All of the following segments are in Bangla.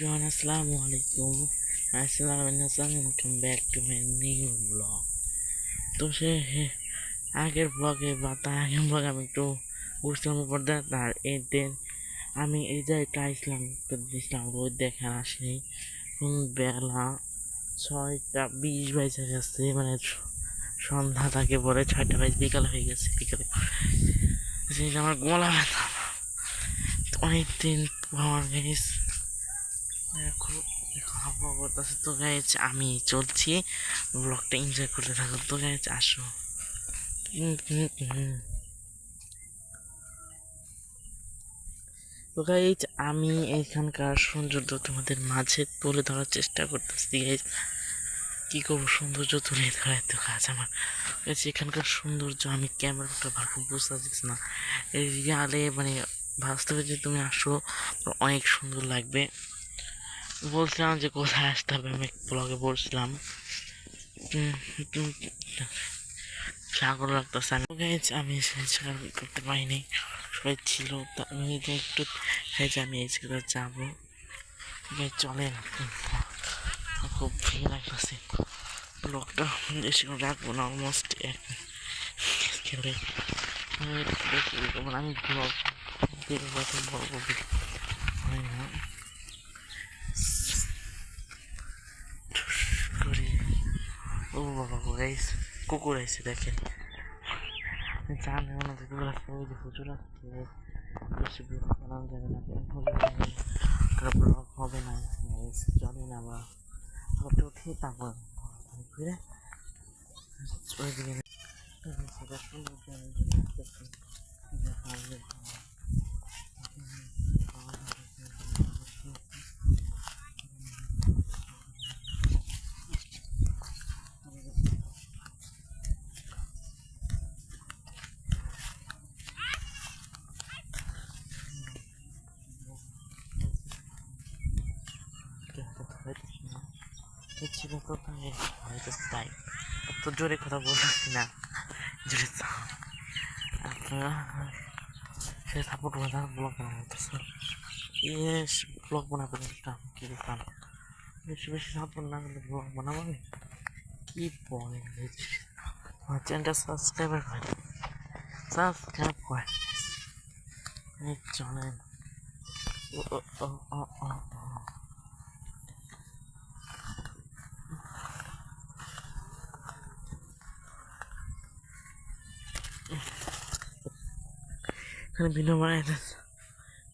everyone, Assalamu alaikum. Assalamu alaikum. Welcome back to my new vlog. তো সে আগের ব্লগে বা তার আগের ব্লগে আমি একটু ঘুরছিলাম উপর দিয়ে আর এতে আমি এই জায়গাটা আসলাম দেখলাম রোদ দেখার আসেনি এখন বেলা ছয়টা বিশ বাইজে গেছে মানে সন্ধ্যা তাকে বলে ছয়টা বাইশ বিকাল হয়ে গেছে বিকালে সেই আমার গলা ব্যথা অনেক দিন আমার দেখো দেখো হাওয়া তো গাইজ আমি চলছি। ব্লগটা এনজয় করতে থাকো। তো গাইজ আসো। তো গাইজ আমি এখানকার সৌন্দর্য তোমাদের মাঝে তুলে ধরার চেষ্টা করতেছি গাইজ কি করব? সৌন্দর্য তুলে ধরা তো কাজ আমার। গাইজ এখানকার সৌন্দর্য আমি ক্যামেরাটা ভালো বুঝতে পারছি না। রিয়ালে মানে বাস্তবে যদি তুমি আসো অনেক সুন্দর লাগবে। বলছিলাম যে কোথায় আসতে হবে, আমি ব্লগে বলছিলাম। সাগর লাগতেছে। আমি আমি জায়গা করতে পারিনি। সবাই ছিল, তা আমি একটু এই আমি এই জায়গাটা যাব। চলেন। খুব ভিড় লাগতেছে। ব্লগটা বেশি রাখব না অলমোস্ট এক খেলে মানে আমি ব্লগ কথা বলব হয় না করি ও বাবা গাইস কুকুর আইছে দেখেন জানে মনে হয় কুকুর আসছে ওই যে হুজুর আসছে বেশি ব্লগ বানানো যাবে না হুজুর ব্লগ হবে না গাইস চলে না বা ওটা উঠে তারপর ঘুরে ওইদিকে সেটা সুন্দর করে দেখতেছি। ছিল কোথায় হয়তো তাই তো জোরে কথা বলতেছি না জোরে আপনারা সে সাপোর্ট বাজার ব্লগ বানাবো স্যার ইয়েস ব্লগ বানাবো একটা কি দিতাম বেশি বেশি সাপোর্ট না করলে ব্লগ বানাবো আমি কি বলে আমার চ্যানেলটা সাবস্ক্রাইবার করে সাবস্ক্রাইব করে চলেন ও ও ও ও ও ও এখানে ভিডিও বানাই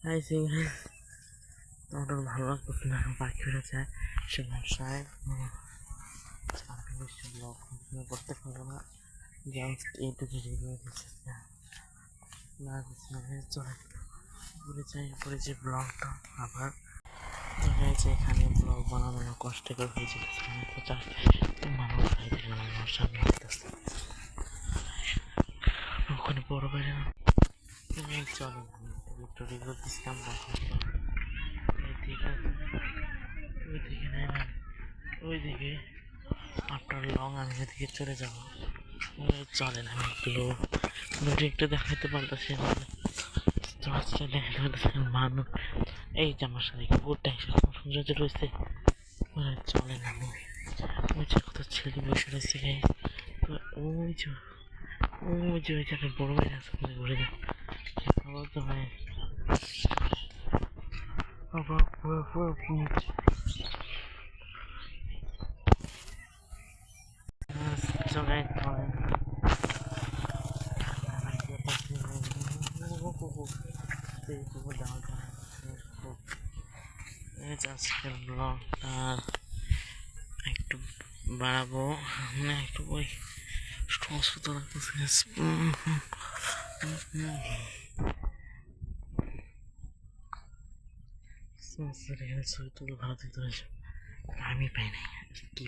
আইসি আমার ভালো লাগতেছে না পাখিরা চায় সে ভাষায় করতে পারব না জাস্ট এইটুকু রিভিউ দিচ্ছে না চলে যে ব্লগটা আবার যাচ্ছে এখানে ব্লগ বানানো কষ্টকর হয়ে মানে প্রচার মানুষ সামনে ওখানে বড় বাইরে চলো একটু রিভিউ দিচ্ছিলাম ঠিক আছে ওই দিকে নেই না, ওই দিকে। আফটার লং আমি ওইদিকে চলে যাব। চলে না এগুলো একটু দেখাতে পারতেছি না। মানুষ এই যে আমার সাথে কুকুরটা এসে সৌন্দর্য রয়েছে চলে না ওই যে কত ছেলে বসে রয়েছে ওই যে ওই যে ওই জায়গায় বড় ভাই আছে ঘুরে যাও আবার তো আবার পুরো পুরো জগাই ধরে আজকের ব্লগটা একটু বাড়াবো। মানে একটু ওই সমস্ত লাগতেছে ছবি তুলে ভালো থাকতে হয়েছে আমি পাই নাই। কি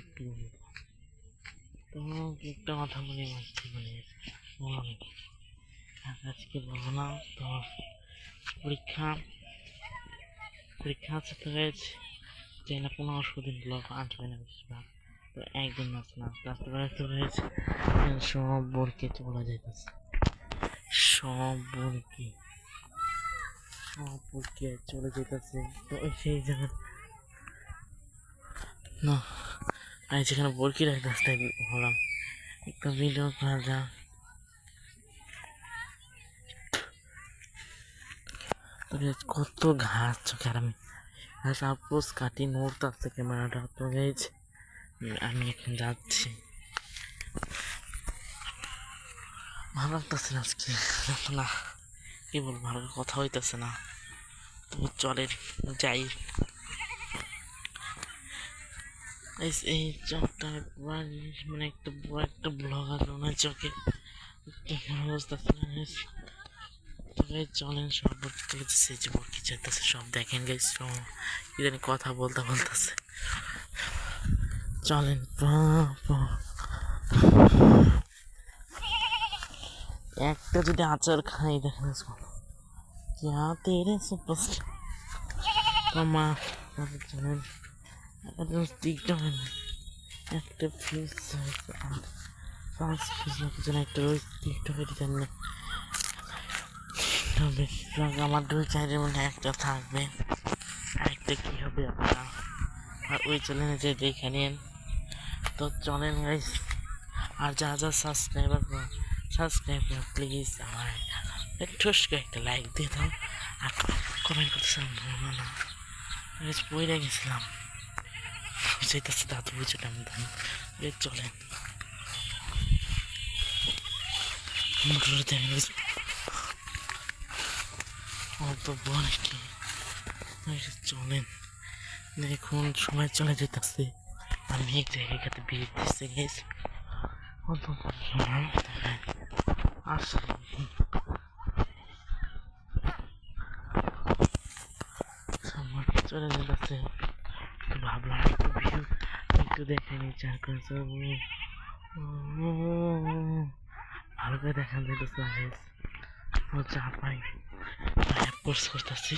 তো একটা কথা বলি নাকি আজকে বলব না তো পরীক্ষা পরীক্ষা আছে তো হয়েছে। যে না পনেরোশো দিন ব্লগ আসবে না বেশিরভাগ তো একদিন মাস না আস্তে বেড়াতে হয়েছে। সব বরকে চলা যাইতেছে। সব বরকে বরকে চলে যেতেছে। তো সেই জায়গায় না, আমি যেখানে বরকি রাখতে আসতে হলাম। একটা ভিডিও করা কত ঘাস চোখে, আর আমি সাপোজ কাটি নড়তে আসতে ক্যামেরাটা। তো গেছে আমি এখন যাচ্ছি। ভালো লাগতেছে না আজকে। না, কি বলব ভালো কথা হইতেছে না। তবু চলে যাই এই চকটা মানে একটা বড় একটা ব্লগ আছে ওনার তবে চলেন, সব সেই যে কি চাইতেছে সব দেখেন গাইস কি জানি কথা বলতে বলতেছে। চলেন। একটা যদি আচার খাই, দেখেন क्या तेरे सुपरस्टार মামা চলেন একটা টিকটক একটা ফিস পাঁচ ফিস না কিছু না একটা ওই টিকটকের জন্য বেশিরভাগ আমার দুই চারের মধ্যে একটা থাকবে আরেকটা কী হবে আপনারা আর ওই চ্যানেলে যে দেখে নিন তো চলেন গাইস আর যা যা সাবস্ক্রাইবার সাবস্ক্রাইব করো প্লিজ আমার ঠোস একটা লাইক দিয়ে দাও। আর কমেন্ট করতেছিলাম ভুলবো না বইরে গেছিলাম। যেতেছে দাদু বুঝলাম দাম চলেন। মোটরে দেখেন অত বড় কি? চলেন। দেখুন, সময় চলে যেতেছে। আমি এক জায়গাতে বিয়ে দিতে গেছি। অত আসলে সময় যেতেছে তো ভাবলাম একটু ভিউ, একটু দেখে নি চার ভালো করে দেখান যেতেছে ও চা পাই। করতেছি।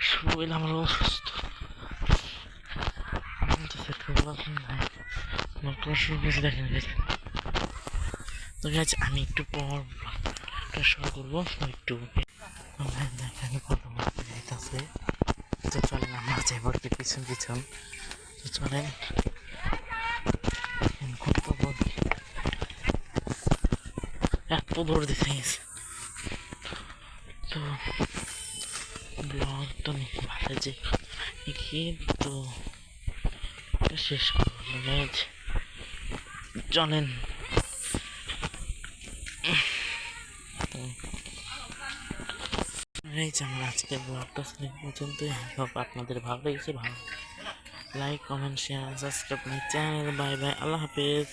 শরীর আমার অসুস্থ। করেছি দেখেন আমি একটু পর শুরু করব। একটু দেখেন কত বলতে যাইতেছে। তো চলেন আমরা যাইব একটু পিছন পিছন। তো চলেন। এত দৌড় দিতে গেছে। তো ব্লগটা নিয়ে ভালো যে, কিন্তু শেষ করব চলেন। এই যে আমার আজকের ব্লগটা ছিল পর্যন্ত হোক আপনাদের ভালো লেগেছে। ভালো like comment share subscribe my channel bye bye Allah Hafiz.